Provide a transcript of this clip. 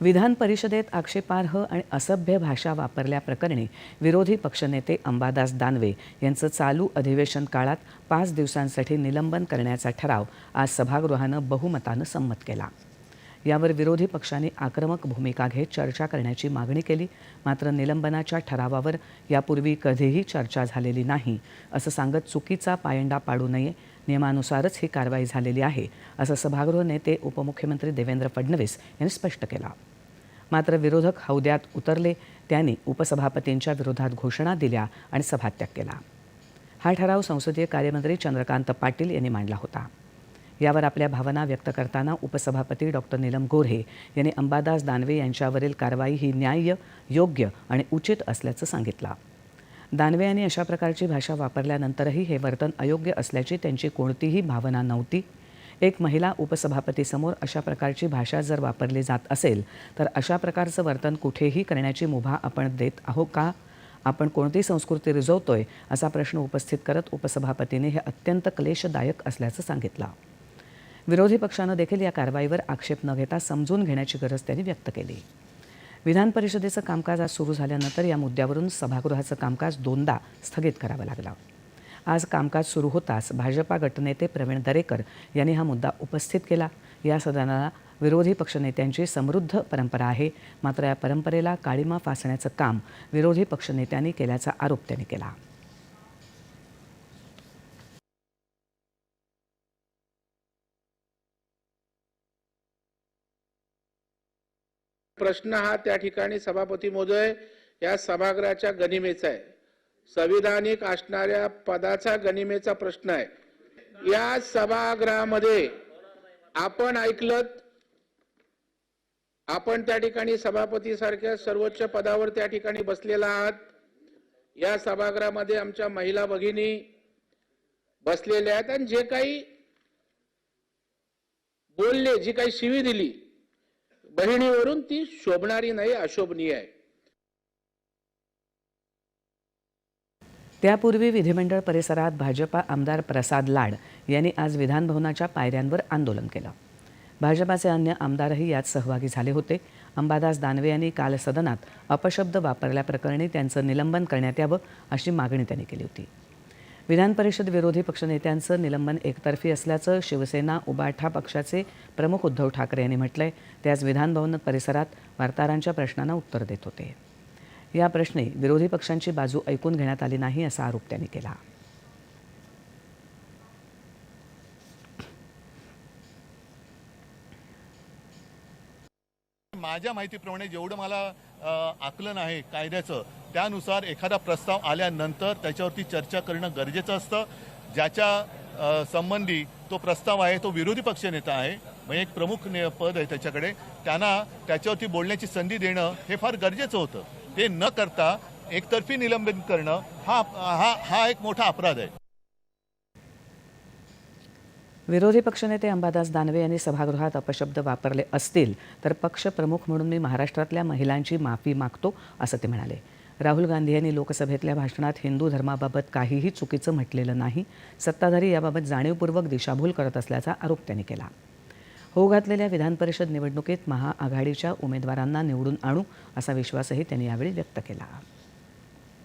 विधान परिषदेत आक्षेपार्ह आणि असभ्य भाषा वापरल्याप्रकरणी विरोधी पक्षनेते अंबादास दानवे यांचं चालू अधिवेशन काळात पाच दिवसांसाठी निलंबन करण्याचा ठराव आज सभागृहानं बहुमतानं संमत केला. यावर विरोधी पक्षांनी आक्रमक भूमिका घेत चर्चा करण्याची मागणी केली मात्र निलंबनाच्या ठरावावर यापूर्वी कधीही चर्चा झालेली नाही असं सांगत चुकीचा पायंडा पाडू नये नियमानुसारच ही कारवाई झालेली आहे असं सभागृह नेते उपमुख्यमंत्री देवेंद्र फडणवीस यांनी स्पष्ट केला. मात्र विरोधक हौद्यात उतरले त्यांनी उपसभापतींच्या विरोधात घोषणा दिल्या आणि सभात्याग केला. हा ठराव संसदीय कार्यमंत्री चंद्रकांत पाटील यांनी मांडला होता. यावर आपल्या भावना व्यक्त करताना उपसभापती डॉक्टर नीलम गोऱ्हे यांनी अंबादास दानवे यांच्यावरील कारवाई ही न्याय्य योग्य आणि उचित असल्याचं सांगितलं. दानवे यांनी अशा प्रकारची भाषा वापरल्यानंतरही हे वर्तन अयोग्य असल्याची त्यांची कोणतीही भावना नव्हती. एक महिला उपसभापतीसमोर अशा प्रकारची भाषा जर वापरली जात असेल तर अशा प्रकारचं वर्तन कुठेही करण्याची मुभा आपण देत आहो का? आपण कोणती संस्कृती रुजवतोय? असा प्रश्न उपस्थित करत उपसभापतीने हे अत्यंत क्लेशदायक असल्याचं सांगितलं. विरोधी पक्षानं देखील या कारवाईवर आक्षेप न घेता समजून घेण्याची गरज त्यांनी व्यक्त केली. विधान परिषदेचं कामकाज आज सुरू झाल्यानंतर या मुद्द्यावरून सभागृहाचं कामकाज दोनदा स्थगित करावं लागलं. आज कामकाज सुरू होताच भाजपा गटनेते प्रवीण दरेकर यांनी हा मुद्दा उपस्थित केला. या सदनाला विरोधी पक्षनेत्यांची समृद्ध परंपरा आहे. मात्र या परंपरेला काळीमा फासण्याचं काम विरोधी पक्षनेत्यांनी केल्याचा आरोप त्यांनी केला. प्रश्न हा त्या ठिकाणी सभापती महोदय या सभागृहाच्या गनिमेचा आहे. संविधानिक असणाऱ्या पदाचा गनिमेचा प्रश्न आहे. या सभागृहामध्ये आपण ऐकलं आपण त्या ठिकाणी सभापती सारख्या सर्वोच्च पदावर त्या ठिकाणी बसलेला आहात. या सभागृहामध्ये आमच्या महिला भगिनी बसलेल्या आहेत आणि जे काही बोलले जी काही शिवी दिली बहिणीवरून ती शोभणारी नाही अशोभनीय आहे. त्यापूर्वी विधिमंडळ परिसरात भाजपा आमदार प्रसाद लाड यांनी आज विधानभवनाच्या पायऱ्यांवर आंदोलन केलं. भाजपाचे अन्य आमदारही यात सहभागी झाले होते. अंबादास दानवे यांनी काल सदनात अपशब्द वापरल्याप्रकरणी त्यांचं निलंबन करण्यात यावं अशी मागणी त्यांनी केली होती. विधान परिषद विरोधी पक्षनेत्यांचं निलंबन एकतर्फी असल्याचं शिवसेना उबाठा पक्षाचे प्रमुख उद्धव ठाकरे यांनी म्हटलंय. ते आज विधानभवन परिसरात वार्ताहरांच्या प्रश्नांना उत्तर देत होते. या प्रश्नी विरोधी पक्षांची बाजू ऐकून घेण्यात आली नाही असा आरोप त्यांनी केला. माझ्या माहितीप्रमाणे जेवढं मला आकलन आहे कायद्याचं त्यानुसार एखादा प्रस्ताव आल्यानंतर त्याच्यावरती चर्चा करणं गरजेचं असतं. ज्याच्या संबंधी तो प्रस्ताव आहे तो विरोधी पक्षनेता आहे म्हणजे एक प्रमुख ने- पद आहे त्याच्याकडे त्यांना त्याच्यावरती बोलण्याची संधी देणं हे फार गरजेचं होतं. ते न करता एकतर्फी निलंबन करणं हा हा हा एक मोठा अपराध आहे. विरोधी पक्षनेते अंबादास दानवे यांनी सभागृहात अपशब्द वापरले असतील तर पक्षप्रमुख म्हणून मी महाराष्ट्रातल्या महिलांची माफी मागतो असं ते म्हणाले. राहुल गांधी यांनी लोकसभेतल्या भाषणात हिंदू धर्माबाबत काहीही चुकीचं म्हटलेलं नाही सत्ताधारी याबाबत जाणीवपूर्वक दिशाभूल करत असल्याचा आरोप त्यांनी केला. होऊ घातलेल्या विधान परिषद निवडणुकीत महाआघाडीच्या उमेदवारांना निवडून आणू असा विश्वासही त्यांनी यावेळी व्यक्त केला.